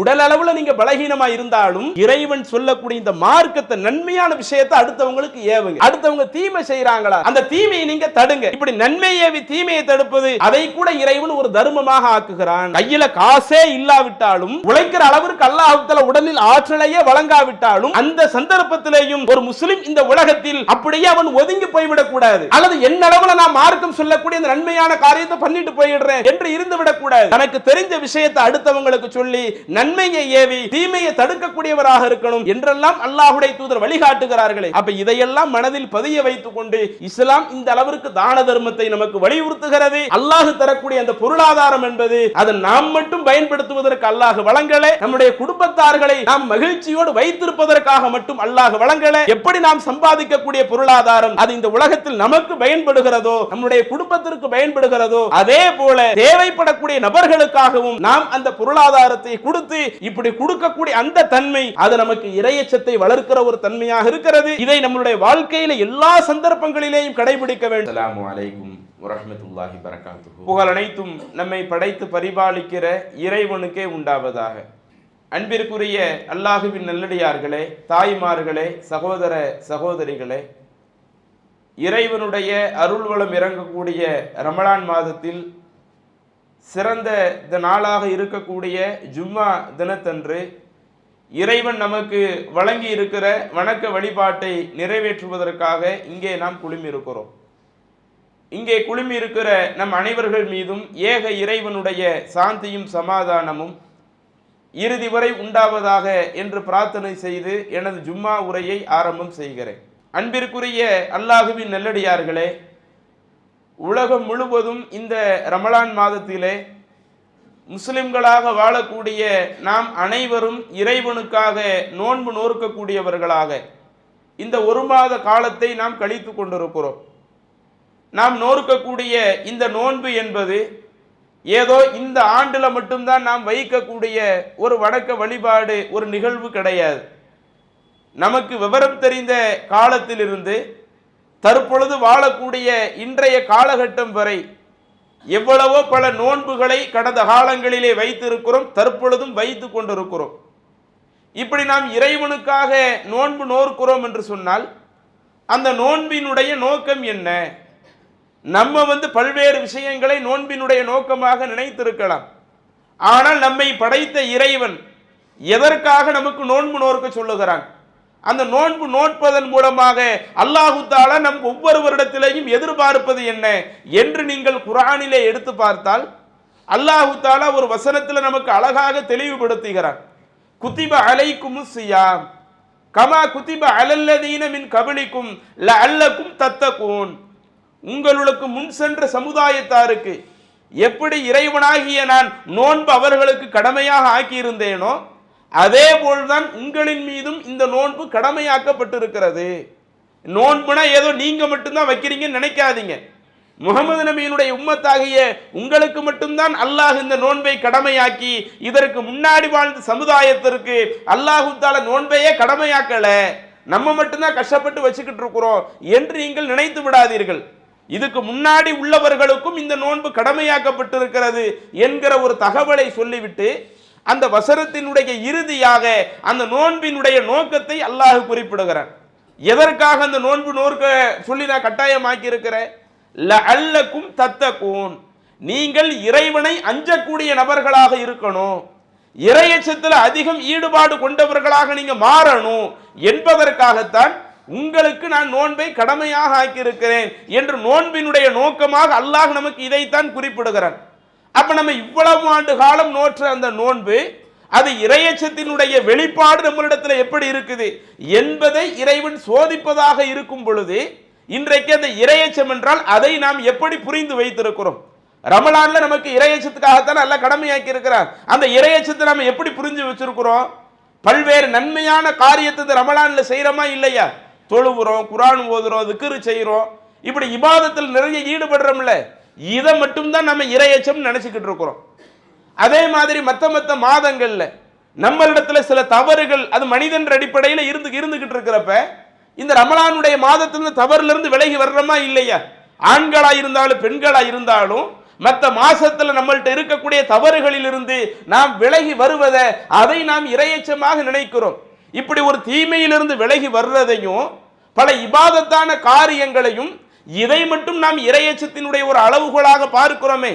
உடல் அளவுல நீங்க பலகீனமா இருந்தாலும் இறைவன் சொல்லக்கூடிய இந்த மார்க்கத்தை நன்மையான விஷயத்தை அடுத்தவங்களுக்கு ஏவுங்க. அடுத்தவங்க தீமை செய்யறாங்களா அந்த தீமையை நீங்க தடுங்க. இப்படி நன்மை ஏவி தீமையை தடுப்பது அதை கூட இறைவன் ஒரு தர்மமாக ஆக்குகிறான். கையில காசே இல்லாவிட்டாலும் உழைக்கிற அளவிற்கு அல்லாஹுத்தல உடலில் ஆற்றலையே வழங்காவிட்டாலும் அந்த சந்தர்ப்பத்திலேயும் ஒரு முஸ்லிம் இந்த உலகத்தில் அப்படியே அவன் ஒதுங்கி போய்விடக் கூடாது. அல்லது என்ன அளவுல நான் மார்க்கம் சொல்லக்கூடிய இந்த நன்மையான காரியத்தை பண்ணிட்டு போயிடுறேன் என்று இருந்து விடக்கூடாது தனக்கு தெரிஞ்ச விஷயத்தை அடுத்தவங்களுக்கு சொல்லி நன்மையை ஏவி தீமையை தடுக்கக்கூடியவராக இருக்கணும் என்றெல்லாம் அல்லாஹுடைய தூதர் வழிகாட்டுகிறார்களே. அப்ப இதையெல்லாம் மனதில் பதிய வைத்துக் கொண்டு இஸ்லாம் இந்த அளவிற்கு தான தர்மத்தை நமக்கு வலியுறுத்துகிறது. அல்லாஹ் தரக்கூடிய அந்த பொருளாதாரம் என்பது அதை நாம் மட்டும் பயன்படுத்துவதற்கு அல்லாஹ் வழங்கல. நம்முடைய குடும்பத்தார்களை நாம் மகிழ்ச்சியோடு வைத்திருப்பதற்காக மட்டும் அல்லாஹ் வழங்கலை. எப்படி நாம் சம்பாதிக்கக்கூடிய பொருளாதாரம் அது இந்த உலகத்தில் நமக்கு பயன்படுகிறதோ நம்முடைய குடும்பத்திற்கு பயன்படுகிறதோ அதே போல தேவைப்படக்கூடிய நபர்களுக்காகவும் நாம் அந்த பொருளாதாரத்தை கொடுத்து இப்படி கொடுக்கக்கூடிய அந்த தன்மை அது நமக்கு இரையச்சத்தை வளர்க்கிற ஒரு தன்மையாக இருக்கிறது. இதை நம்மளுடைய வாழ்க்கையில எல்லா சந்தர்ப்பங்களிலேயும் கடைபிடிக்க வேண்டும். அஸ்ஸலாமு அலைக்கும் வரஹ்மத்துல்லாஹி பரகாத்துஹு புகழ் அனைத்தும் நம்மை படைத்து பரிபாலிக்கிற இறைவனுக்கே உண்டாவதாக. அன்பிற்குரிய அல்லாஹுவின் நல்லடியார்களே தாய்மார்களே சகோதர சகோதரிகளே இறைவனுடைய அருள்வளம் இறங்கக்கூடிய ரமலான் மாதத்தில் சிறந்த நாளாக இருக்கக்கூடிய ஜும்மா தினத்தன்று இறைவன் நமக்கு வழங்கி இருக்கிற வணக்க வழிபாட்டை நிறைவேற்றுவதற்காக இங்கே நாம் குழுமி இருக்கிறோம் இங்கே குழுமி இருக்கிற நம் அனைவர்கள் மீதும் ஏக இறைவனுடைய சாந்தியும் சமாதானமும் இறுதி வரை உண்டாவதாக என்று பிரார்த்தனை செய்து எனது ஜும்மா உரையை ஆரம்பம் செய்கிறேன். அன்பிற்குரிய அல்லாஹுவின் நெல்லடியார்களே உலகம் முழுவதும் இந்த ரமலான் மாதத்திலே முஸ்லிம்களாக வாழக்கூடிய நாம் அனைவரும் இறைவனுக்காக நோன்பு நோற்கக்கூடியவர்களாக இந்த ஒரு மாத காலத்தை நாம் கழித்து கொண்டிருக்கிறோம். நாம் நோற்கக்கூடிய இந்த நோன்பு என்பது ஏதோ இந்த ஆண்டில் மட்டும்தான் நாம் வைக்கக்கூடிய ஒரு வணக்க வழிபாடு ஒரு நிகழ்வு கிடையாது. நமக்கு விவரம் தெரிந்த காலத்திலிருந்து தற்பொழுது வாழக்கூடிய இன்றைய காலகட்டம் வரை எவ்வளவோ பல நோன்புகளை கடந்த காலங்களிலே வைத்திருக்கிறோம் தற்பொழுதும் வைத்து கொண்டிருக்கிறோம். இப்படி நாம் இறைவனுக்காக நோன்பு நோர்க்கிறோம் என்று சொன்னால் அந்த நோன்பினுடைய நோக்கம் என்ன? நம்ம வந்து பல்வேறு விஷயங்களை நோன்பினுடைய நோக்கமாக நினைத்திருக்கலாம். ஆனால் நம்மை படைத்த இறைவன் எதற்காக நமக்கு நோன்பு நோர்க்க சொல்லுகிறான்? அந்த நோன்பு நோட்பதன் மூலமாக அல்லாஹு தாலா நம் ஒவ்வொருவரிடத்திலேயும் எதிர்பார்ப்பது என்ன என்று நீங்கள் குரானிலே எடுத்து பார்த்தால் அல்லாஹு தாலா ஒரு வசனத்தில் நமக்கு அழகாக தெளிவுபடுத்துகிறார். குத்திப அலைக்கும் சியாம். கமா குத்திப அலல்லதீன மின் கபலிக்கும் ல அல்லக்கும் தத்தகூன். உங்களுக்கு முன் சென்ற சமுதாயத்தாருக்கு எப்படி இறைவனாகிய நான் நோன்பு அவர்களுக்கு கடமையாக ஆக்கியிருந்தேனோ அதே போல்தான் உங்களின் மீதும் இந்த நோன்பு கடமையாக்கப்பட்டிருக்கிறது. நோன்புனா ஏதோ நீங்க மட்டும்தான் வைக்கிறீங்கன்னு நினைக்காதீங்க. முகமது நபியினுடைய உம்மத்தாகிய உங்களுக்கு மட்டும்தான் அல்லாஹ் இந்த நோன்பை கடமையாக்கி இதற்கு முன்னாடி வாழ்ந்த சமுதாயத்திற்கு அல்லாஹு தால நோன்பையே கடமையாக்கல. நம்ம மட்டும்தான் கஷ்டப்பட்டு வச்சுக்கிட்டு இருக்கிறோம் என்று நீங்கள் நினைத்து விடாதீர்கள். இதுக்கு முன்னாடி உள்ளவர்களுக்கும் இந்த நோன்பு கடமையாக்கப்பட்டிருக்கிறது என்கிற ஒரு தகவலை சொல்லிவிட்டு அந்த வசரத்தினுடைய இறுதியாக அந்த நோன்பினுடைய நோக்கத்தை அல்லாஹ் குறிப்பிடுகிறான். எதற்காக அந்த நோன்பு நோர்க்க சொல்லி நான் கட்டாயமாக்கி இருக்கிறேன் அல்லக்கும் தத்தக்கூன் நீங்கள் இறைவனை அஞ்சக்கூடிய நபர்களாக இருக்கணும். இறையச்சத்தில் அதிகம் ஈடுபாடு கொண்டவர்களாக நீங்க மாறணும் என்பதற்காகத்தான் உங்களுக்கு நான் நோன்பை கடமையாக ஆக்கியிருக்கிறேன் என்று நோன்பினுடைய நோக்கமாக அல்லாஹ் நமக்கு இதைத்தான் குறிப்பிடுகிறான். அப்ப நம்ம இவ்வளவு ஆண்டு காலம் நோற்ற அந்த நோன்பு அது இறையச்சத்தினுடைய வெளிப்பாடு நம்மளிடத்தில் எப்படி இருக்குது? என்பதை இறைவன் சோதிப்பதாக இருக்கும் பொழுது இன்றைக்கு அந்த இறையச்சம் என்றால் அதை நாம் எப்படி புரிந்து வைத்திருக்கிறோம்? ரமலான்ல நமக்கு இறையச்சத்துக்காகத்தான் நல்லா கடமையாக்கி இருக்கிறார். அந்த இறையச்சத்தை நம்ம எப்படி புரிஞ்சு வச்சிருக்கிறோம்? பல்வேறு நன்மையான காரியத்தை இந்த ரமலான்ல செய்யறோமா இல்லையா? தொழுகிறோம் குரான் ஓதுறோம் திக்கிரு செய்கிறோம் இப்படி இபாதத்தில் நிறைய ஈடுபடுறோம்ல. இதை மட்டும்தான் நம்ம இறையச்சம் நினைச்சுக்கிட்டு இருக்கிறோம். அதே மாதிரி மற்ற மற்ற மாதங்களில் நம்ம நம்மளிடத்துல சில தவறுகள் அது மனிதன் அடிப்படையில் இருந்து இருந்துகிட்டு இருக்கிறப்ப இந்த ரமலானுடைய மாதத்திலிருந்து தவறிலிருந்து விலகி வர்றோமா இல்லையா? ஆண்களா இருந்தாலும் பெண்களா இருந்தாலும் மற்ற மாசத்துல நம்மள்கிட்ட இருக்கக்கூடிய தவறுகளிலிருந்து நாம் விலகி வருவதை அதை நாம் இரையச்சமாக நினைக்கிறோம். இப்படி ஒரு தீமையிலிருந்து விலகி வர்றதையும் பல இபாதத்தான காரியங்களையும் இதை மட்டும் நாம் இரையச்சத்தினுடைய ஒரு அளவுகோலாக பார்க்கிறோமே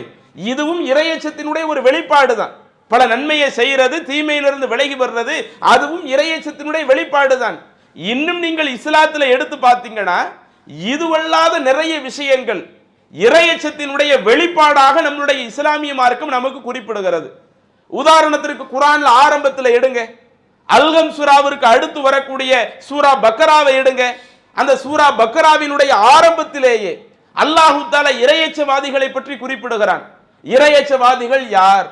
இதுவும் இரையச்சத்தினுடைய ஒரு வெளிப்பாடு தான் பல நன்மையை செய்கிறது தீமையிலிருந்து விலகி வர்றது அதுவும் இரையச்சத்தினுடைய வெளிப்பாடு தான் இன்னும் நீங்கள் இஸ்லாத்தில் எடுத்து பார்த்தீங்கன்னா இதுவல்லாத நிறைய விஷயங்கள் இரையச்சத்தினுடைய வெளிப்பாடாக நம்மளுடைய இஸ்லாமிய மார்க்கம் நமக்கு குறிப்பிடுகிறது. உதாரணத்திற்கு குரான்ல ஆரம்பத்தில் எடுங்க. அல்கம் சூராவிற்கு அடுத்து வரக்கூடிய சூரா பக்கராவை எடுங்க. அந்த சூரா பக்ராவினுடைய ஆரம்பத்திலேயே அல்லாஹு தாலா இரையச்சவாதிகளை பற்றி குறிப்பிடுகிறான். இரையச்சவாதிகள் யார்?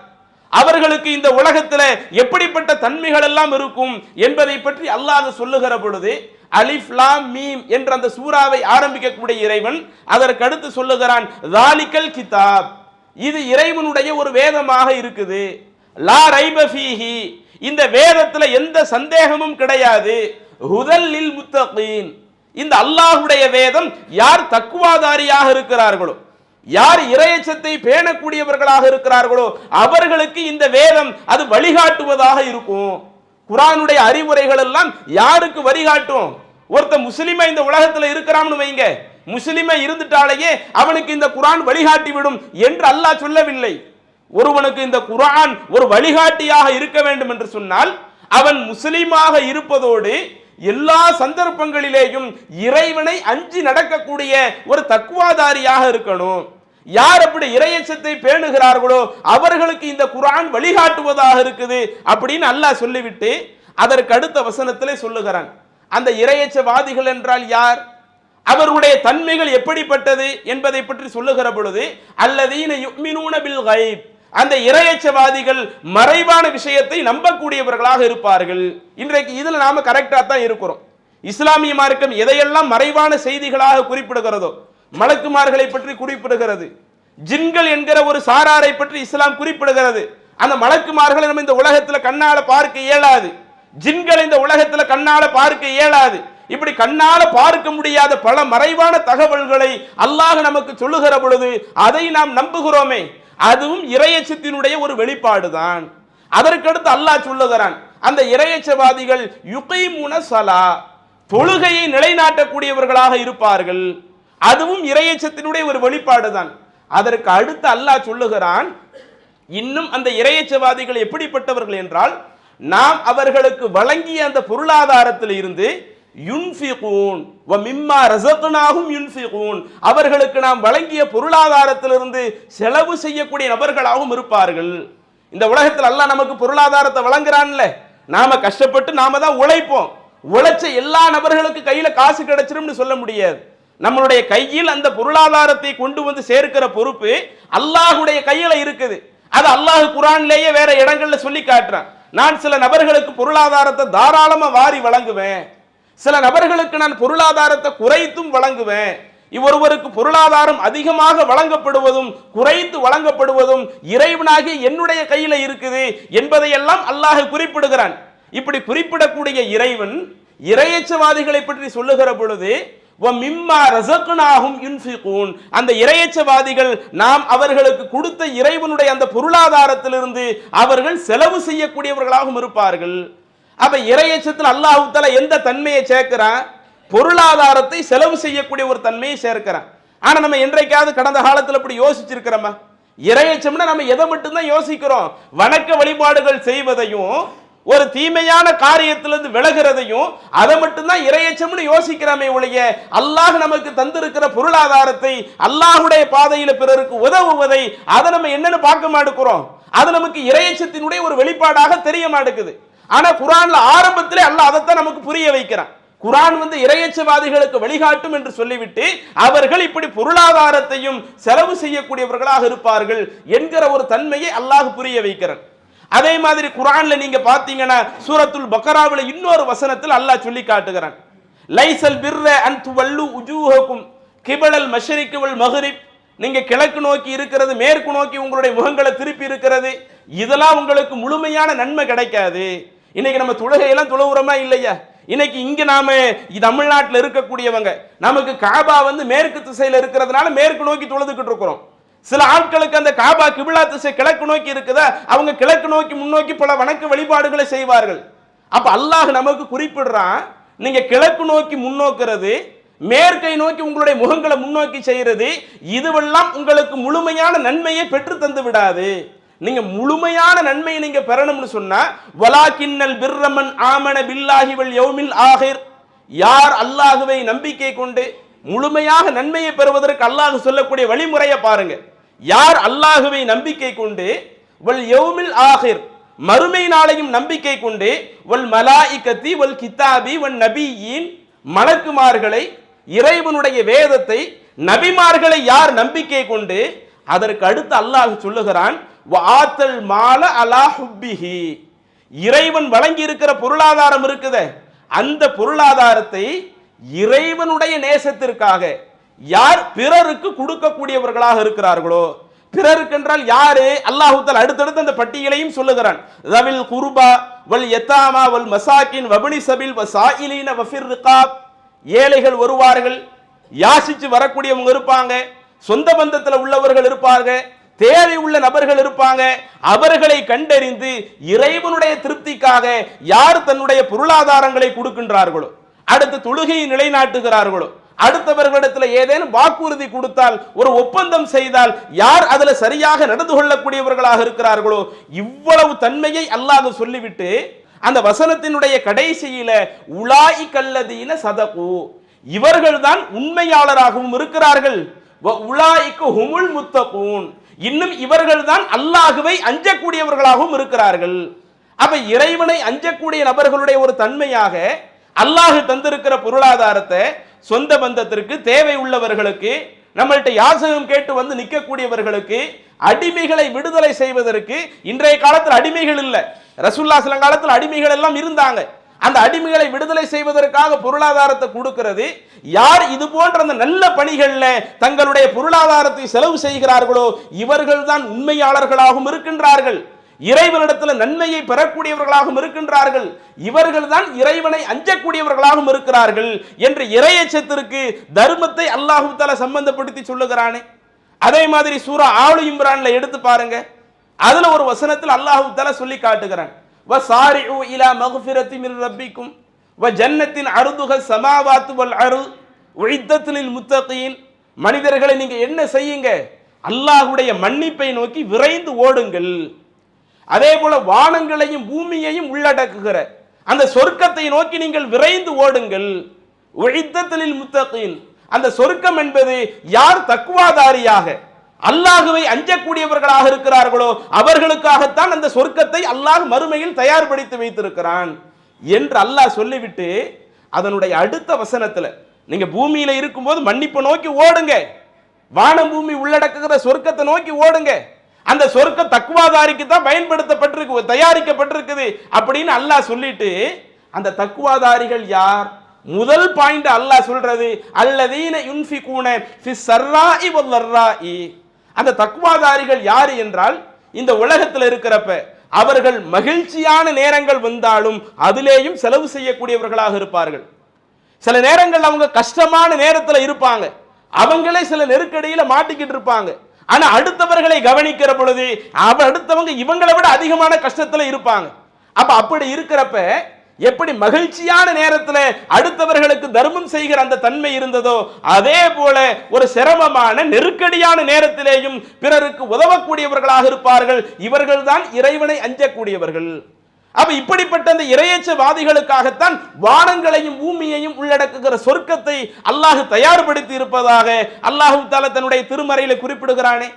அவர்களுக்கு இந்த உலகத்தில் எப்படிப்பட்ட தன்மைகள் எல்லாம் இருக்கும் என்பதை பற்றி அல்லாஹ் சொல்லுகிற பொழுது அலிஃப்லாம் மீம் என்ற அந்த சூறாவை ஆரம்பிக்கக்கூடிய இறைவன் அதற்கு அடுத்து சொல்லுகிறான் தாலிக்கல் கிதாப். இது இறைவனுடைய ஒரு வேதமாக இருக்குது. லா ரைபஃபீஹி இந்த வேதத்தில் எந்த சந்தேகமும் கிடையாது. ஹுதல்லில் முத்தகீன். இந்த அல்லாஹ்வுடைய வேதம் யார் தக்குவாதாரியாக இருக்கிறார்களோ யார் இரையச்சத்தை பேணக்கூடியவர்களாக இருக்கிறார்களோ அவர்களுக்கு இந்த வேதம் அது வழிகாட்டுவதாக இருக்கும். குரானுடைய அறிவுரைகள் எல்லாம் யாருக்கு வழிகாட்டும்? ஒருத்த முஸ்லிமை இந்த உலகத்துல இருக்கிறான்னு வைங்க. முஸ்லிமை இருந்துட்டாலேயே அவனுக்கு இந்த குரான் வழிகாட்டி விடும் என்று அல்லாஹ் சொல்லவில்லை. ஒருவனுக்கு இந்த குரான் ஒரு வழிகாட்டியாக இருக்க வேண்டும் என்று சொன்னால் அவன் முஸ்லீமாக இருப்பதோடு எல்லா சந்தர்ப்பங்களிலேயும் இறைவனை அஞ்சி நடக்கக்கூடிய ஒரு தக்குவாதாரியாக இருக்கணும். யார் அப்படி இறையச்சத்தை பேணுகிறார்களோ அவர்களுக்கு இந்த குரான் வழிகாட்டுவதாக இருக்குது அப்படின்னு அல்லாஹ் சொல்லிவிட்டு அதற்கு அடுத்த வசனத்திலே சொல்லுகிறான். அந்த இறையச்சவாதிகள் என்றால் யார்? அவருடைய தன்மைகள் எப்படிப்பட்டது என்பதை பற்றி சொல்லுகிற பொழுது அல்லதீன யுக்மினூன பில் கைப் அந்த இரையச்சவாதிகள் மறைவான விஷயத்தை நம்பக்கூடியவர்களாக இருப்பார்கள். இன்றைக்கு இதில் நாம கரெக்டாக தான் இருக்கிறோம். இஸ்லாமிய மார்க்கம் எதையெல்லாம் மறைவான செய்திகளாக குறிப்பிடுகிறதோ மலக்குமார்களை பற்றி குறிப்பிடுகிறது. ஜின்கள் என்கிற ஒரு சாராரை பற்றி இஸ்லாம் குறிப்பிடுகிறது. அந்த மலக்குமார்களை நம்ம இந்த உலகத்துல கண்ணால பார்க்க இயலாது. ஜின்கள் இந்த உலகத்துல கண்ணால பார்க்க இயலாது. இப்படி கண்ணால பார்க்க முடியாத பல மறைவான தகவல்களை அல்லாஹ் நமக்கு சொல்லுகிற பொழுது அதை நாம் நம்புகிறோமே. அதுவும் இறையச்சத்தினுடைய ஒரு வெளிப்பாடு தான் அதற்கடுத்து அல்லாஹ் சொல்லுகிறான் அந்த இறையச்சவாதிகள் யுகை சலா தொழுகையை நிலைநாட்டக்கூடியவர்களாக இருப்பார்கள். அதுவும் இறையச்சத்தினுடைய ஒரு வெளிப்பாடு தான் அதற்கு அடுத்து அல்லாஹ் சொல்லுகிறான் இன்னும் அந்த இறையச்சவாதிகள் எப்படிப்பட்டவர்கள் என்றால் நாம் அவர்களுக்கு வழங்கிய அந்த பொருளாதாரத்தில் இருந்து யுன்ஃபிகூன். வ மிம்மா ரஸக்னாஹும் யுன்ஃபிகூன். அவர்களுக்கு நாம் வழங்கிய பொருளாதாரத்திலிருந்து செலவு செய்யக்கூடிய நபர்களாகவும் இருப்பார்கள். இந்த உலகத்தில் அல்லாஹ் நமக்கு பொருளாதாரத்தை வழங்குறான்ல. நாம கஷ்டப்பட்டு நாம தான் உழைப்போம். உழைச்ச எல்லா நபர்களுக்கு கையில காசு கிடைச்சிரும்னு சொல்ல முடியாது. நம்மளுடைய கையில் அந்த பொருளாதாரத்தை கொண்டு வந்து சேர்க்கிற பொறுப்பு அல்லாஹுடைய கையில இருக்குது. அது அல்லாஹ் குரான்லேயே வேற இடங்கள்ல சொல்லி காட்டுறான். நான் சில நபர்களுக்கு பொருளாதாரத்தை தாராளமா வாரி வழங்குவேன். சில நபர்களுக்கு நான் பொருளாதாரத்தை குறைத்தும் வழங்குவேன். இவ்வொருவருக்கு பொருளாதாரம் அதிகமாக வழங்கப்படுவதும் குறைத்து வழங்கப்படுவதும் இறைவனாகி என்னுடைய கையில இருக்குது என்பதையெல்லாம் அல்லாஹ் குறிப்பிடுகிறான். இப்படி குறிப்பிடக்கூடிய இறைவன் இறையச்சவாதிகளை பற்றி சொல்லுகிற பொழுது மிம்மா அந்த இரையச்சவாதிகள் நாம் அவர்களுக்கு கொடுத்த இறைவனுடைய அந்த பொருளாதாரத்திலிருந்து அவர்கள் செலவு செய்யக்கூடியவர்களாகவும் இருப்பார்கள். அப்ப இறையச்சத்தில் அல்லாஹு தலா எந்த தன்மையை சேர்க்கிறான்? பொருளாதாரத்தை செலவு செய்யக்கூடிய ஒரு தன்மையை சேர்க்கிறான். ஆனா நம்ம என்றைக்காவது கடந்த காலத்தில் இப்படி யோசிச்சிருக்கிறோமா? இறையச்சம்னா நம்ம எதை மட்டும்தான் யோசிக்கிறோம். வணக்க வழிபாடுகள் செய்வதையும் ஒரு தீமையான காரியத்திலிருந்து விலகிறதையும் அதை மட்டும்தான் இறையச்சம்னு யோசிக்கிறாமே ஒழிய அல்லாஹ் நமக்கு தந்திருக்கிற பொருளாதாரத்தை அல்லாஹுடைய பாதையில பிறருக்கு உதவுவதை அதை நம்ம என்னன்னு பார்க்க மாட்டேங்கிறோம் அது நமக்கு இறையச்சத்தினுடைய ஒரு வெளிப்பாடாக தெரிய மாட்டேங்குது ஆனா குரான்ல ஆரம்பத்திலே அல்லாஹ் அதைத்தான் நமக்கு புரிய வைக்கிறான். குரான் வந்து இரையச்சவாதிகளுக்கு வழிகாட்டும் என்று சொல்லிவிட்டு அவர்கள் இப்படி பொருளாதாரத்தையும் செலவு செய்யக்கூடியவர்களாக இருப்பார்கள் என்கிற ஒரு தன்மையை அல்லாஹ் புரிய வைக்கிறான். அதே மாதிரி குரான்ல நீங்க பாத்தீங்கன்னா சூரத்துல் பக்கராவில் இன்னொரு வசனத்தில் அல்லாஹ் சொல்லி காட்டுகிறான். லைசல் பிர்ர அன் துவல்லு உஜூஹக்கும் கிபலல் மஷரிக்கு வல் மஹரிப். நீங்க கிழக்கு நோக்கி இருக்கிறது மேற்கு நோக்கி உங்களுடைய முகங்களை திருப்பி இருக்கிறது. இதெல்லாம் உங்களுக்கு முழுமையான நன்மை கிடைக்காது. இன்னைக்கு நம்ம தொழுகையெல்லாம் துளவுரமா இல்லையா? இன்னைக்கு இங்க நாம தமிழ்நாட்டில் இருக்கக்கூடியவங்க நமக்கு காபா வந்து மேற்கு திசையில் இருக்கிறதுனால மேற்கு நோக்கி தொழுதுகிட்டு இருக்கிறோம். சில ஆட்களுக்கு அந்த காபா கிபிலா திசை கிழக்கு நோக்கி இருக்குதா? அவங்க கிழக்கு நோக்கி முன்னோக்கி பல வணக்க வழிபாடுகளை செய்வார்கள். அப்ப அல்லாஹ் நமக்கு குறிப்பிடுறான் நீங்க கிழக்கு நோக்கி முன்னோக்கிறது மேற்கை நோக்கி உங்களுடைய முகங்களை முன்னோக்கி செய்கிறது இதுவெல்லாம் உங்களுக்கு முழுமையான நன்மையை பெற்று தந்து விடாது. நீங்க முழுமையான நன்மையை நீங்க பெறணும்னு சொன்னா வலாக்கின்னல் பிர்ரமன் ஆமன பில்லாஹி வல் யௌமில் ஆகிர். யார் அல்லாஹுவை நம்பிக்கை கொண்டு முழுமையாக நன்மையை பெறுவதற்கு அல்லாஹ் சொல்லக்கூடிய வழிமுறையை பாருங்க. யார் அல்லாஹுவை நம்பிக்கை கொண்டு வல் யௌமில் ஆகிர். மறுமை நாளையும் நம்பிக்கை கொண்டு வல் மலாயிக்கத்தி வல் கித்தாபி வல் நபியின். மலக்குமார்களை இறைவனுடைய வேதத்தை நபிமார்களை யார் நம்பிக்கை கொண்டு அதற்கு அடுத்து அல்லாஹ் சொல்லுகிறான் வாத்தல் மால அலா ஹுப்பிஹி. இறைவன் வழங்கி இருக்கிற பொருளாதாரம் இருக்குதே. அந்த பொருளாதாரத்தை இறைவனுடைய நேசத்திற்காக யார் பிறருக்கு கொடுக்கக்கூடியவர்களாக இருக்கிறார்களோ பிறருக்கு என்றால் யாரு அல்லாஹுத்தல் அடுத்தடுத்து அந்த பட்டியலையும் சொல்லுகிறான். ரவில் குருபா வல் எத்தாமா வல் மசாக்கின் வபனி சபில் வசாயிலீன வஃபிர் ரிகாப் ஏழைகள் வருவார்கள் யாசிச்சு வரக்கூடியவங்க இருப்பாங்க சொந்த பந்தத்தில் உள்ளவர்கள் இருப்பார்கள் தேவை உள்ள நபர்கள் இருப்பாங்க. அவர்களை கண்டறிந்து இறைவனுடைய திருப்திக்காக யார் தன்னுடைய பொருளாதாரங்களை கொடுக்கின்றார்களோ அடுத்து தொழுகையை நிலைநாட்டுகிறார்களோ அடுத்தவர்களிடத்தில் ஏதேனும் வாக்குறுதி கொடுத்தால் ஒரு ஒப்பந்தம் செய்தால் யார் அதுல சரியாக நடந்து கொள்ளக்கூடியவர்களாக இருக்கிறார்களோ இவ்வளவு தன்மையை அல்லாஹ் சொல்லிவிட்டு அந்த வசனத்தினுடைய கடைசியில உலாய் கல்லதீன சதகு. இவர்கள்தான் உண்மையாளராகவும் இருக்கிறார்கள். வ உலாய்க்கு ஹுமுல் முத்தகூன். இன்னும் இவர்கள் தான் அல்லாஹுவை அஞ்சக்கூடியவர்களாகவும் இருக்கிறார்கள். அப்ப இறைவனை அஞ்சக்கூடிய நபர்களுடைய ஒரு தன்மையாக அல்லாஹு தந்திருக்கிற பொருளாதாரத்தை சொந்த பந்தத்திற்கு தேவை உள்ளவர்களுக்கு நம்மள்கிட்ட யாசகம் கேட்டு வந்து நிற்கக்கூடியவர்களுக்கு அடிமைகளை விடுதலை செய்வதற்கு இன்றைய காலத்தில் அடிமைகள் இல்லை. ரசுல்லா சில காலத்தில் அடிமைகள் எல்லாம் இருந்தாங்க. அந்த அடிமைகளை விடுதலை செய்வதற்காக பொருளாதாரத்தை கொடுக்கிறது. யார் இது போன்ற அந்த நல்ல பணிகளில் தங்களுடைய பொருளாதாரத்தை செலவு செய்கிறார்களோ இவர்கள்தான் உண்மையாளர்களாகவும் இருக்கின்றார்கள். இறைவனிடத்தில் நன்மையை பெறக்கூடியவர்களாகவும் இருக்கின்றார்கள். இவர்கள் தான் இறைவனை அஞ்சக்கூடியவர்களாகவும் இருக்கிறார்கள் என்று இறையச்சத்திற்கு தர்மத்தை அல்லாஹு தஆலா சம்பந்தப்படுத்தி சொல்லுகிறானே. அதே மாதிரி சூரா ஆளு இம்ரான்ல எடுத்து பாருங்க. அதுல ஒரு வசனத்தில் அல்லாஹு சொல்லி காட்டுகிறான். வசாரிஉ இலா மக்ஃபிரத்தி மின் ரப்பிக்கும். வ ஜன்னத்தின் அருதுக சமாவாத்து வல் அரு உழித்தத்திலில் முத்தகீன். மனிதர்களை நீங்க என்ன செய்யுங்க? அல்லாஹ்வுடைய மன்னிப்பை நோக்கி விரைந்து ஓடுங்கள். அதே போல வானங்களையும் பூமியையும் உள்ளடக்குகிற அந்த சொர்க்கத்தை நோக்கி நீங்கள் விரைந்து ஓடுங்கள். உழித்தத்திலில் முத்தத்தின் அந்த சொர்க்கம் என்பது யார் தக்குவாதாரியாக? அல்லாஹுவை அஞ்சக்கூடியவர்களாக இருக்கிறார்களோ அவர்களுக்காகத்தான் அந்த சொர்க்கத்தை அல்லாஹ் மறுமையில் தயார்படுத்தி வைத்திருக்கிறான் என்று அல்லாஹ் சொல்லிவிட்டு அதனுடைய அடுத்த வசனத்தில் நீங்க பூமியில இருக்கும்போது மன்னிப்பை நோக்கி ஓடுங்க. வானம் பூமி உள்ளடக்குகிற சொர்க்கத்தை நோக்கி ஓடுங்க. அந்த சொர்க்கம் தக்குவாதாரிக்கு தான் பயன்படுத்தப்பட்டிருக்கு தயாரிக்கப்பட்டிருக்குது அப்படின்னு அல்லாஹ் சொல்லிட்டு அந்த தக்குவாதாரிகள் யார்? முதல் பாயிண்ட் அல்லாஹ் சொல்றது அல்லதீன யுன்ஃபிகூன ஃபி சர்ராஇ வல்லர்ராஇ அந்த தக்குவாதாரிகள் யார் என்றால் இந்த உலகத்தில் இருக்கிறப்ப அவர்கள் மகிழ்ச்சியான நேரங்கள் வந்தாலும் அதிலேயும் செலவு செய்யக்கூடியவர்களாக இருப்பார்கள். சில நேரங்கள் அவங்க கஷ்டமான நேரத்துல இருப்பாங்க. அவங்களே சில நெருக்கடியில மாட்டிக்கிட்டு இருப்பாங்க. ஆனா அடுத்தவர்களை கவனிக்கிற பொழுது அவ அடுத்தவங்க இவங்களை விட அதிகமான கஷ்டத்துல இருப்பாங்க. அப்ப அப்படி இருக்கிறப்ப எப்படி மகிழ்ச்சியான நேரத்தில் அடுத்தவர்களுக்கு தர்மம் செய்கிற அந்த தன்மை இருந்ததோ அதே போல ஒரு சிரமமான நெருக்கடியான நேரத்திலேயும் பிறருக்கு உதவக்கூடியவர்களாக இருப்பார்கள். இவர்கள்தான் இறைவனை அஞ்சக்கூடியவர்கள். அப்ப இப்படிப்பட்ட அந்த இரையச்சவாதிகளுக்காகத்தான் வானங்களையும் பூமியையும் உள்ளடக்குகிற சொர்க்கத்தை அல்லாஹ் தயார்படுத்தி இருப்பதாக அல்லாஹு தால தன்னுடைய திருமறையில குறிப்பிடுகிறானே.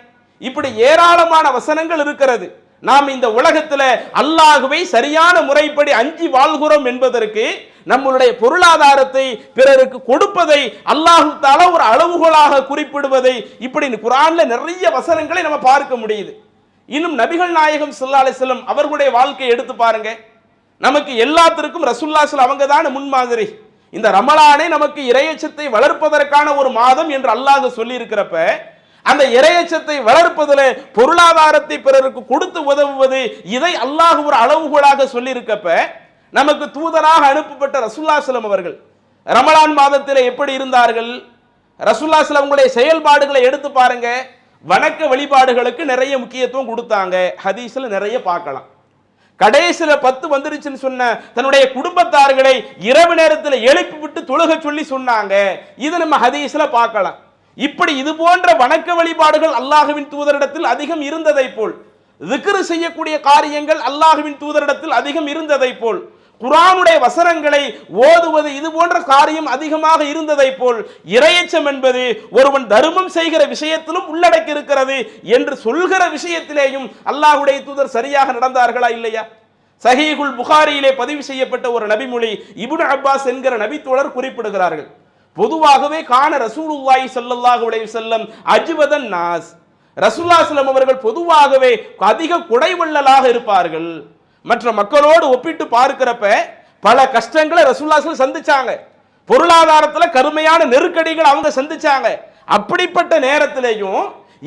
இப்படி ஏராளமான வசனங்கள் இருக்கிறது. நாம் இந்த உலகத்தில் அல்லாஹுவை சரியான முறைப்படி அஞ்சி வாழ்கிறோம் என்பதற்கு நம்மளுடைய பொருளாதாரத்தை பிறருக்கு கொடுப்பதை அல்லாஹு ஒரு அளவுகோலாக குறிப்பிடுவதை இப்படி குரான்ல நிறைய வசனங்களை நம்ம பார்க்க முடியுது. இன்னும் நபிகள் நாயகம் ஸல்லல்லாஹு செல்லும் அவர்களுடைய வாழ்க்கையை எடுத்து பாருங்க. நமக்கு எல்லாத்திற்கும் ரசூல்லாஸ்ல அவங்க தான் முன்மாதிரி. இந்த ரமலானே நமக்கு இரையச்சத்தை வளர்ப்பதற்கான ஒரு மாதம் என்று அல்லாஹ் சொல்லியிருக்கிறப்ப அந்த இரையச்சத்தை வளர்ப்பதில் பொருளாதாரத்தை பிறருக்கு கொடுத்து உதவுவது இதை அல்லாஹ் ஒரு அளவுகோலாக சொல்லியிருக்கப்ப நமக்கு தூதராக அனுப்பப்பட்ட ரசூல்லாஸ்லம் அவர்கள் ரமலான் மாதத்தில் எப்படி இருந்தார்கள்? ரசூல்லாஸ்லம் செயல்பாடுகளை எடுத்து பாருங்க. வணக்க வழிபாடுகளுக்கு நிறைய முக்கியத்துவம் கொடுத்தாங்க. ஹதீஸில் நிறைய பார்க்கலாம். கடைசியில் பத்து வந்துருச்சுன்னு சொன்ன தன்னுடைய குடும்பத்தார்களை இரவு நேரத்தில் எழுப்பி விட்டு தொழுக சொல்லி சொன்னாங்க. இது நம்ம ஹதீஸில் பார்க்கலாம். இப்படி இது போன்ற வணக்க வழிபாடுகள் அல்லாஹுவின் தூதரிடத்தில் அதிகம் இருந்ததை போல் திக்ரு செய்யக்கூடிய காரியங்கள் அல்லாஹுவின் தூதரிடத்தில் அதிகம் இருந்ததை போல் குரானுடைய வசனங்களை ஓதுவது இது போன்ற காரியம் அதிகமாக இருந்ததை போல் இரையச்சம் என்பது ஒருவன் தர்மம் செய்கிற விஷயத்திலும் உள்ளடக்கி இருக்கிறது என்று சொல்கிற விஷயத்திலேயும் அல்லாஹுடைய தூதர் சரியாக நடந்தார்களா இல்லையா? சஹீகுல் புகாரியிலே பதிவு செய்யப்பட்ட ஒரு நபிமொழி இபுன் அப்பாஸ் என்கிற நபித்தோழர் குறிப்பிடுகிறார்கள். பொதுவாகவே காண ரசூலுல்லாஹி சல்லல்லாஹு அலைஹி வஸல்லம் அஜ்வதன் நாஸ். ரசூலுல்லாஹி அவர்கள் பொதுவாகவே அதிக குடைவள்ளலாக இருப்பார்கள். மற்ற மக்களோடு ஒப்பிட்டு பார்க்கிறப்ப பல கஷ்டங்களை ரசூல்லாஸ்ல சந்திச்சாங்க. பொருளாதாரத்தில் கருமையான நெருக்கடிகள் அவங்க சந்திச்சாங்க. அப்படிப்பட்ட நேரத்திலேயும்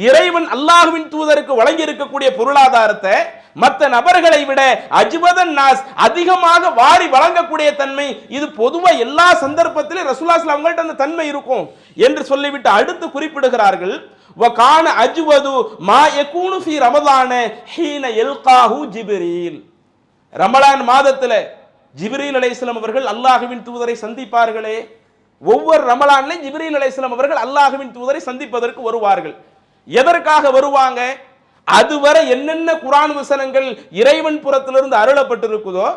இறைவன் அல்லாஹுவின் தூதருக்கு வழங்கி இருக்கக்கூடிய பொருளாதாரத்தை மற்ற நபர்களை விட அஜ்வதன் நாஸ் அதிகமாக வாரி வழங்கக்கூடிய தன்மை இது பொதுவாக எல்லா சந்தர்ப்பத்திலும் ரசூலாஸ்ல அவங்கள்ட்ட அந்த தன்மை இருக்கும் என்று சொல்லிவிட்டு அடுத்து குறிப்பிடுகிறார்கள். வகான அஜ்வது மா யகூனு ஃபீ ரமதான ஹீன எல்காஹு ஜிபிரீல். ரமலான் மாதத்தில் ஜிப்ரீல் அலைஹிஸ்ஸலாம் அவர்கள் அல்லாஹுவின் தூதரை சந்திப்பார்களே. ஒவ்வொரு ரமலான்லையும் ஜிப்ரீல் அலைஹிஸ்ஸலாம் அவர்கள் அல்லாஹுவின் தூதரை சந்திப்பதற்கு வருவார்கள். எதற்காக வருவாங்க? அதுவரை என்னென்ன குரான் வசனங்கள் இறைவன் புறத்திலிருந்து அருளப்பட்டிருக்குதோ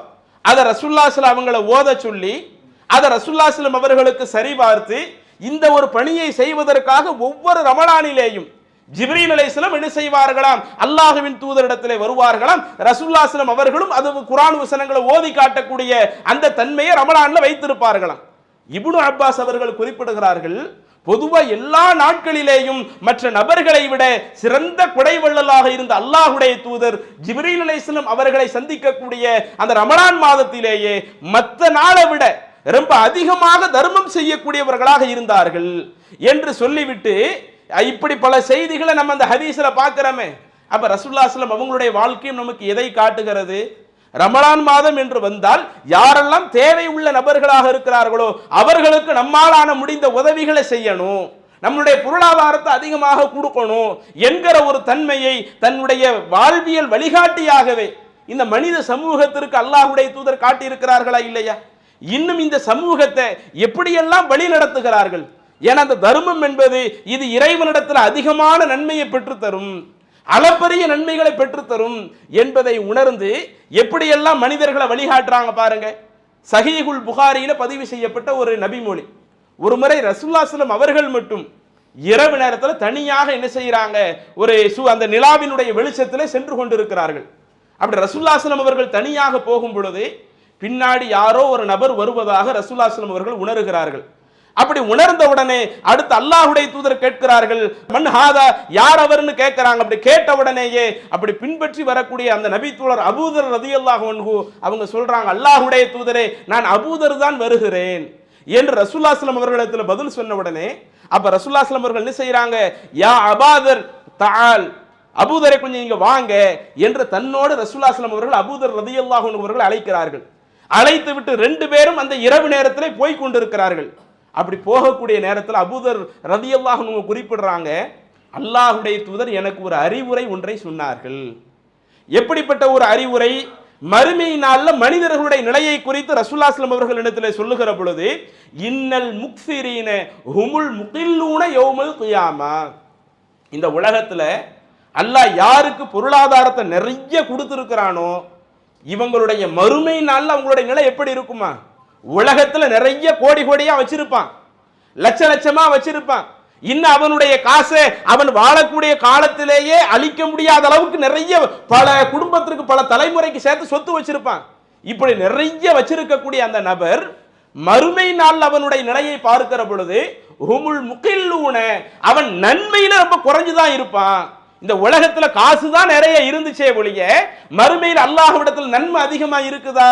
அதை ரசுல்லாஸ்லாம் அவங்களை ஓத சொல்லி அதை ரசுல்லாஸ்லம் அவர்களுக்கு சரிபார்த்து இந்த ஒரு பணியை செய்வதற்காக ஒவ்வொரு ரமலானிலேயும் ஜிப்ரீல் அலைஸ்லம் என்ன செய்வார்களாம்? அல்லாஹுவின் தூதரிடத்திலே வருவார்களாம். ரசுல்லாஸ்லம் அவர்களும் அது குரான் வசனங்களை ஓதி காட்டக்கூடிய அந்த தன்மையை ரமணானில் வைத்திருப்பார்களாம். இபுனு அப்பாஸ் அவர்கள் குறிப்பிடுகிறார்கள் பொதுவாக எல்லா நாட்களிலேயும் மற்ற நபர்களை விட சிறந்த குடைவள்ளலாக இருந்த அல்லாஹுடைய தூதர் ஜிப்ரீல் அலைஹிஸ்ஸலாம் அவர்களை சந்திக்கக்கூடிய அந்த ரமணான் மாதத்திலேயே மற்ற நாளை விட ரொம்ப அதிகமாக தர்மம் செய்யக்கூடியவர்களாக இருந்தார்கள் என்று சொல்லிவிட்டு இப்படி பல செய்திகளை நம்ம அந்த ஹதீஸில் பார்க்குறோமே. அப்போ ரசுல்லாஸ்லம் அவங்களுடைய வாழ்க்கையும் நமக்கு எதை காட்டுகிறது? ரமலான் மாதம் என்று வந்தால் யாரெல்லாம் தேவை உள்ள நபர்களாக இருக்கிறார்களோ அவர்களுக்கு நம்மாலான முடிந்த உதவிகளை செய்யணும். நம்மளுடைய பொருளாதாரத்தை அதிகமாக கொடுக்கணும் என்கிற ஒரு தன்மையை தன்னுடைய வாழ்வியல் வழிகாட்டியாகவே இந்த மனித சமூகத்திற்கு அல்லாஹுடைய தூதர் காட்டியிருக்கிறார்களா இல்லையா? இன்னும் இந்த சமூகத்தை எப்படியெல்லாம் வழி நடத்துகிறார்கள் ஏன்னா அந்த தர்மம் என்பது இது இறைவனிடத்தில் அதிகமான நன்மையை பெற்றுத்தரும். அளப்பரிய நன்மைகளை பெற்றுத்தரும் என்பதை உணர்ந்து எப்படியெல்லாம் மனிதர்களை வழிகாட்டுறாங்க பாருங்க. சஹீகுல் புகாரியில் பதிவு செய்யப்பட்ட ஒரு நபிமொழி. ஒரு முறை ரசூல்லாஸ்லம் அவர்கள் மட்டும் இரவு நேரத்தில் தனியாக என்ன செய்கிறாங்க ஒரு சு அந்த நிலாவினுடைய வெளிச்சத்தில் சென்று கொண்டிருக்கிறார்கள். அப்படி ரசூல்லாஸ்லம் அவர்கள் தனியாக போகும் பொழுது பின்னாடி யாரோ ஒரு நபர் வருவதாக ரசூல்லாஸ்லம் அவர்கள் உணர்கிறார்கள். அப்படி உணர்ந்த உடனே அடுத்து அல்லாஹுடைய தூதர் கேட்கிறார்கள் மன்ஹாதா யார் அவர்னு கேட்கிறாங்க? அப்படி கேட்ட உடனேயே அப்படி பின்பற்றி வரக்கூடிய அந்த நபி தூதர் அபூதர் ரதியல்லாஹு அன்ஹு அவங்க சொல்றாங்க அல்லாஹுடைய தூதரே நான் அபூதர் தான் வருகிறேன். என்று ரசூல்லாஸ்லம் அவர்களிடத்தில் பதில் சொன்ன உடனே அப்ப ரசூல்லாஸ்லம் அவர்கள் என்ன செய்யறாங்க யா அபாதர் தால் அபூதரை கொஞ்சம் இங்க வாங்க என்று தன்னோடு ரசூல்லாஸ்லம் அவர்கள் அபூதர் ரதியல்லாஹு அன்ஹு அவர்கள் அழைக்கிறார்கள். அழைத்து விட்டு ரெண்டு பேரும் அந்த இரவு நேரத்திலே போய் கொண்டிருக்கிறார்கள். அப்படி போகக்கூடிய நேரத்தில் அபூதர் ரதியல்லாஹு குறிப்பிடுறாங்க அல்லாஹுடைய தூதர் எனக்கு ஒரு அறிவுரை ஒன்றை சொன்னார்கள். எப்படிப்பட்ட ஒரு அறிவுரை? மறுமை மனிதர்களுடைய நிலையை குறித்து ரசூல்லாஸ்லம் அவர்கள் இடத்துல சொல்லுகிற பொழுது இன்னல் முக்சிரீன ஹுமுல் முகில்லூன யௌமல் குயாமா. இந்த உலகத்தில் அல்லாஹ் யாருக்கு பொருளாதாரத்தை நிறைய கொடுத்துருக்கிறானோ இவங்களுடைய மறுமை அவங்களுடைய நிலை எப்படி இருக்குமா? உலகத்துல நிறைய கோடி கோடியா வச்சிருப்பான். லட்ச லட்சமா வச்சிருப்பான். இன்னும் அவனுடைய காசை அவன் வாழக்கூடிய காலத்திலேயே அழிக்க முடியாத அளவுக்கு நிறைய பல குடும்பத்திற்கு பல தலைமுறைக்கு சேர்த்து சொத்து வச்சிருப்பான். இப்படி நிறைய வச்சிருக்கக்கூடிய அந்த நபர் மறுமை நாள் அவனுடைய நிலையை பார்க்கிற பொழுது ஹுமுல் முகில்லூன அவன் நன்மையில ரொம்ப குறைஞ்சுதான் இருப்பான். இந்த உலகத்துல காசு தான் நிறைய இருந்துச்சே ஒழிய மறுமையில் அல்லாஹ்விடத்தில் நன்மை அதிகமா இருக்குதா?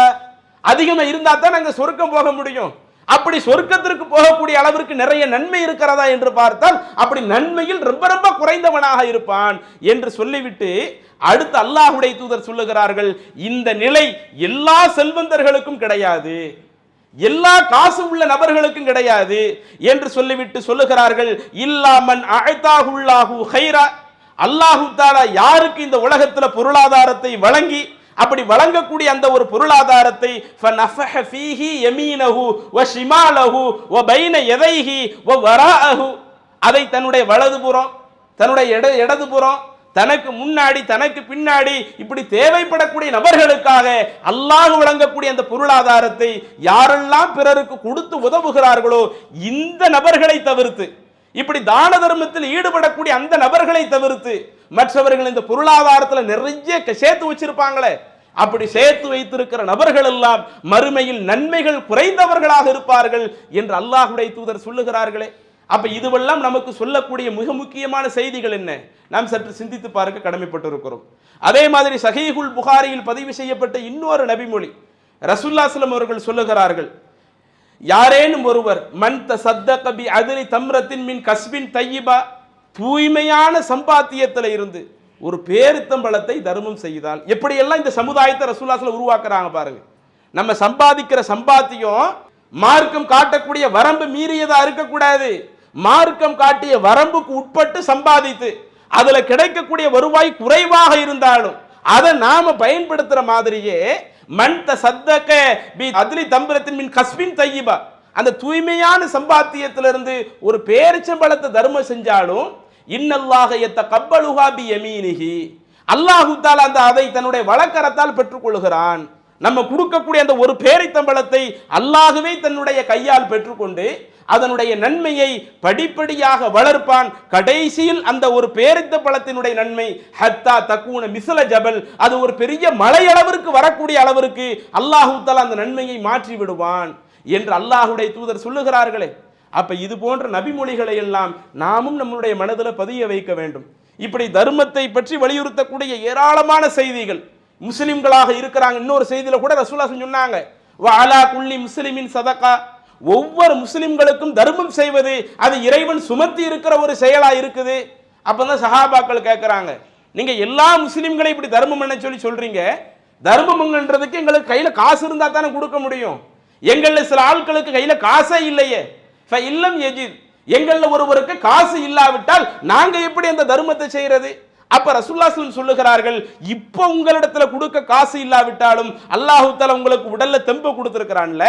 அதிகமாக இருந்தால் தான் நாங்கள் சொர்க்கம் போக முடியும். அப்படி சொர்க்கத்திற்கு போகக்கூடிய அளவிற்கு நிறைய நன்மை இருக்கிறதா என்று பார்த்தால் அப்படி நன்மையில் ரொம்ப ரொம்ப குறைந்தவனாக இருப்பான் என்று சொல்லிவிட்டு அடுத்து அல்லாஹுடைய தூதர் சொல்லுகிறார்கள் இந்த நிலை எல்லா செல்வந்தர்களுக்கும் கிடையாது. எல்லா காசு உள்ள நபர்களுக்கும் கிடையாது என்று சொல்லிவிட்டு சொல்லுகிறார்கள் இல்லாமன் அழைத்தாகுள்ளாகு ஹைரா அல்லாஹு தாலா யாருக்கு இந்த உலகத்தில் பொருளாதாரத்தை வழங்கி அப்படி வழங்கக்கூடிய அந்த ஒரு பொருளாதாரத்தை அதை தன்னுடைய வலதுபுறம் தன்னுடைய இட இடதுபுறம் தனக்கு முன்னாடி தனக்கு பின்னாடி இப்படி தேவைப்படக்கூடிய நபர்களுக்காக அல்லாஹ் வழங்கக்கூடிய அந்த பொருளாதாரத்தை யாரெல்லாம் பிறருக்கு கொடுத்து உதவுகிறார்களோ இந்த நபர்களை தவிர்த்து இப்படி தான தர்மத்தில் ஈடுபடக்கூடிய அந்த நபர்களை தவிர்த்து மற்றவர்கள் இந்த பொருளாதாரத்தில் நிறைய சேர்த்து வச்சிருப்பாங்களே அப்படி சேர்த்து வைத்திருக்கிற நபர்கள் எல்லாம் மறுமையில் நன்மைகள் குறைந்தவர்களாக இருப்பார்கள் என்று அல்லாஹுடைய தூதர் சொல்லுகிறார்களே. அப்ப இதுவெல்லாம் நமக்கு சொல்லக்கூடிய மிக முக்கியமான செய்திகள் என்ன? நாம் சற்று சிந்தித்து பார்க்க கடமைப்பட்டிருக்கிறோம். அதே மாதிரி சகைகுல் புகாரியில் பதிவு செய்யப்பட்ட இன்னொரு நபிமொழி ரசுல்லாஸ்லம் அவர்கள் சொல்லுகிறார்கள் யாரேனும் ஒருவர் மன் சத்த கபி அதிரி தம்ரத்தின் மின் கஸ்பின் தையிபா தூய்மையான சம்பாத்தியத்தில் இருந்து ஒரு பேரித்தம்பழத்தை தர்மம் செய்தால் எப்படியெல்லாம் இந்த சமுதாயத்தை ரசூலாசில் உருவாக்குறாங்க பாருங்க. நம்ம சம்பாதிக்கிற சம்பாத்தியம் மார்க்கம் காட்டக்கூடிய வரம்பு மீறியதா இருக்கக்கூடாது. மார்க்கம் காட்டிய வரம்புக்கு உட்பட்டு சம்பாதித்து அதுல கிடைக்கக்கூடிய வருவாய் குறைவாக இருந்தாலும் அதை நாம பயன்படுத்துற மாதிரியே மண்த சத்தக்க பி அதிலி தம்பரத்தின் மின் கஸ்பின் தையிபா அந்த தூய்மையான சம்பாத்தியத்திலிருந்து ஒரு பேரிச்சம்பளத்தை தர்மம் செஞ்சாலும் இன்னல்லாக எத்த கப்பலுகா பி யமீனிஹி அல்லாஹு தாலா அந்த அதை தன்னுடைய வழக்கரத்தால் பெற்றுக்கொள்கிறான் நம்ம கொடுக்கக்கூடிய அந்த ஒரு பேரித்தம்பழத்தை அல்லாகவே தன்னுடைய கையால் பெற்றுக்கொண்டு அதனுடைய நன்மையை படிப்படியாக வளர்ப்பான். கடைசியில் அந்த ஒரு பேரித்த பழத்தினுடைய நன்மை ஹத்தா தக்கூன மிசல ஜபல். அது ஒரு பெரிய மலையளவிற்கு வரக்கூடிய அளவிற்கு அல்லாஹூத்தால் அந்த நன்மையை மாற்றி விடுவான் என்று அல்லாஹுடைய தூதர் சொல்லுகிறார்களே. அப்போ இது போன்ற நபிமொழிகளை எல்லாம் நாமும் நம்மளுடைய மனதில் பதிய வைக்க வேண்டும். இப்படி தர்மத்தை பற்றி வலியுறுத்தக்கூடிய ஏராளமான செய்திகள். முஸ்லிம்களாக இருக்கிறாங்க. இன்னொரு செய்தியில் கூட ரசூலா சொன்னாங்க. வாலா குள்ளி முஸ்லிமின் சதக்கா ஒவ்வொரு முஸ்லிம்களுக்கும் தர்மம் செய்வது அது இறைவன் சுமத்தி இருக்கிற ஒரு செயலா இருக்குது. அப்போ தான் சஹாபாக்கள் கேட்குறாங்க நீங்க எல்லா முஸ்லிம்களையும் இப்படி தர்மம் என்ன சொல்லி சொல்றீங்க. தர்மம்ன்றதுக்கு எங்களுக்கு கையில காசு இருந்தா தானே கொடுக்க முடியும். எங்களில் சில ஆட்களுக்கு கையில காசே இல்லையே. இல்லம் எஜித். எங்களில் ஒருவருக்கு காசு இல்லாவிட்டால் நாங்கள் எப்படி அந்த தர்மத்தை செய்கிறது அப்ப ரசுல்லாஸ்லம் சொல்லுகிறார்கள் இப்போ உங்களிடத்துல கொடுக்க காசு இல்லாவிட்டாலும் அல்லாஹு உங்களுக்கு உடல்ல தெம்பு கொடுத்துருக்கிறான்ல?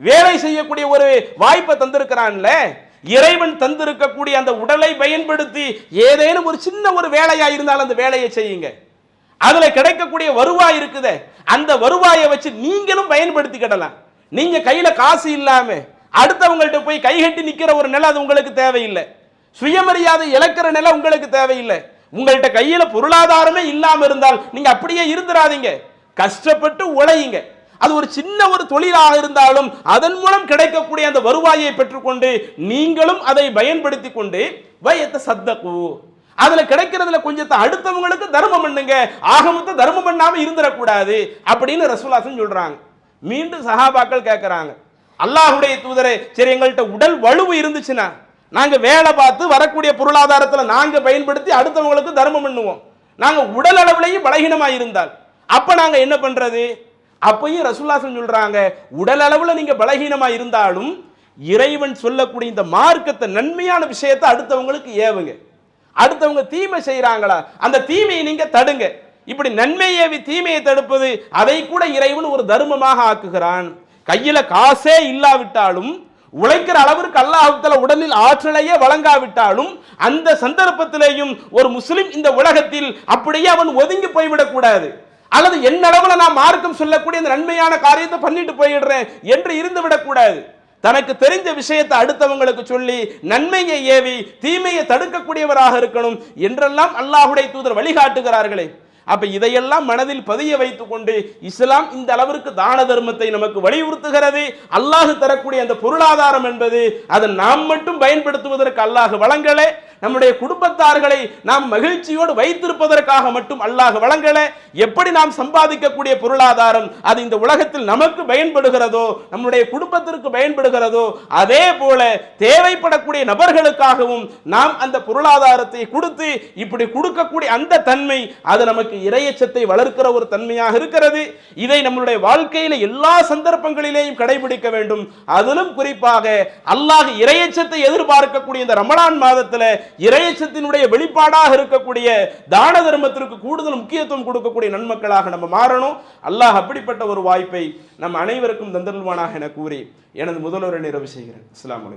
வேலை செய்யக்கூடிய ஒரு வாய்ப்பை தந்திருக்கிறான்ல? இறைவன் தந்திருக்கக்கூடிய அந்த உடலை பயன்படுத்தி ஏதேனும் ஒரு சின்ன ஒரு வேலையா இருந்தாலும் அந்த வேலையை செய்யுங்க. அதுல கிடைக்கக்கூடிய வருவாய் இருக்குதே அந்த வருவாயை வச்சு நீங்களும் பயன்படுத்திக்கிடலாம். நீங்க கையில காசு இல்லாமல் அடுத்தவங்கள்ட்ட போய் கைகட்டி நிற்கிற ஒரு நிலை அது உங்களுக்கு தேவையில்லை. சுயமரியாதை இழக்கிற நிலை உங்களுக்கு தேவையில்லை. உங்கள்கிட்ட கையில் பொருளாதாரமே இல்லாமல் இருந்தால் நீங்கள் அப்படியே இருந்துராதீங்க கஷ்டப்பட்டு உழையுங்க. அது ஒரு சின்ன ஒரு தொழிலாக இருந்தாலும் அதன் மூலம் கிடைக்கக்கூடிய அந்த வருவாயை பெற்றுக்கொண்டு நீங்களும் அதை பயன்படுத்தி கொண்டு வயத்தை சத்தகு அதுல கிடைக்கிறதுல கொஞ்சத்தை அடுத்தவங்களுக்கு தர்மம் பண்ணுங்க. ஆகமத்தை தர்மம் பண்ணாம இருந்துடக்கூடாது அப்படின்னு ரசூலாசன் சொல்றாங்க. மீண்டும் சஹாபாக்கள் கேட்குறாங்க அல்லாஹுடைய தூதரே சரி எங்கள்கிட்ட உடல் வலுவு இருந்துச்சுன்னா நாங்கள் வேலை பார்த்து வரக்கூடிய பொருளாதாரத்தில் நாங்கள் பயன்படுத்தி அடுத்தவங்களுக்கு தர்மம் பண்ணுவோம். நாங்கள் உடல் அளவுலையும் பலகீனமாக இருந்தால் அப்போ நாங்கள் என்ன பண்ணுறது அப்பையும் ரசுல்லாசன் சொல்கிறாங்க உடல் அளவில் நீங்கள் பலகீனமாக இருந்தாலும் இறைவன் சொல்லக்கூடிய இந்த மார்க்கத்தை நன்மையான விஷயத்தை அடுத்தவங்களுக்கு ஏவுங்க. அடுத்தவங்க தீமை செய்கிறாங்களா அந்த தீமையை நீங்கள் தடுங்க. இப்படி நன்மை ஏவி தீமையை தடுப்பது அதை கூட இறைவன் ஒரு தர்மமாக ஆக்குகிறான். கையில காசே இல்லாவிட்டாலும் உழைக்கிற அளவிற்கு அல்லாஹ்வுத்தால உடலில் ஆற்றலையே வழங்காவிட்டாலும் அந்த சந்தர்ப்பத்திலேயும் ஒரு முஸ்லிம் இந்த உலகத்தில் அப்படியே அவன் ஒதுங்கி போய்விடக் கூடாது. அல்லது என் அளவுல நான் மார்க்கம் சொல்லக்கூடிய இந்த நன்மையான காரியத்தை பண்ணிட்டு போயிடுறேன் என்று இருந்து விடக்கூடாது தனக்கு தெரிஞ்ச விஷயத்தை அடுத்தவங்களுக்கு சொல்லி நன்மையை ஏவி தீமையை தடுக்கக்கூடியவராக இருக்கணும் என்றெல்லாம் அல்லாஹுடைய தூதர் வழிகாட்டுகிறார்களே. அப்ப இதையெல்லாம் மனதில் பதிய வைத்துக்கொண்டு இஸ்லாம் இந்த அளவிற்கு தான தர்மத்தை நமக்கு வலியுறுத்துகிறது. அல்லாஹு தரக்கூடிய அந்த பொருளாதாரம் என்பது அதை நாம் மட்டும் பயன்படுத்துவதற்கு அல்லாஹ் வழங்கலே. நம்முடைய குடும்பத்தார்களை நாம் மகிழ்ச்சியோடு வைத்திருப்பதற்காக மட்டும் அல்லாஹ் வழங்கல. எப்படி நாம் சம்பாதிக்கக்கூடிய பொருளாதாரம் அது இந்த உலகத்தில் நமக்கு பயன்படுகிறதோ நம்முடைய குடும்பத்திற்கு பயன்படுகிறதோ அதே போல தேவைப்படக்கூடிய நபர்களுக்காகவும் நாம் அந்த பொருளாதாரத்தை கொடுத்து இப்படி கொடுக்கக்கூடிய அந்த தன்மை அது நமக்கு இரையச்சத்தை வளர்க்கிற ஒரு தன்மையாக இருக்கிறது. இதை நம்மளுடைய வாழ்க்கையில எல்லா சந்தர்ப்பங்களிலேயும் கடைபிடிக்க வேண்டும். அதிலும் குறிப்பாக அல்லாஹ் இரையச்சத்தை எதிர்பார்க்கக்கூடிய இந்த ரமணான் மாதத்தில் இறையச்சத்தினுடைய வெளிப்பாடாக இருக்கக்கூடிய தான தர்மத்திற்கு கூடுதல் முக்கியத்துவம் கொடுக்கக்கூடிய நன்மக்களாக நம்ம மாறணும். அல்லாஹ் அப்படிப்பட்ட ஒரு வாய்ப்பை நம் அனைவருக்கும் தந்தருள்வானாக என கூறி எனது முதல்வரை நிறைவு செய்கிறேன். அஸ்ஸலாமு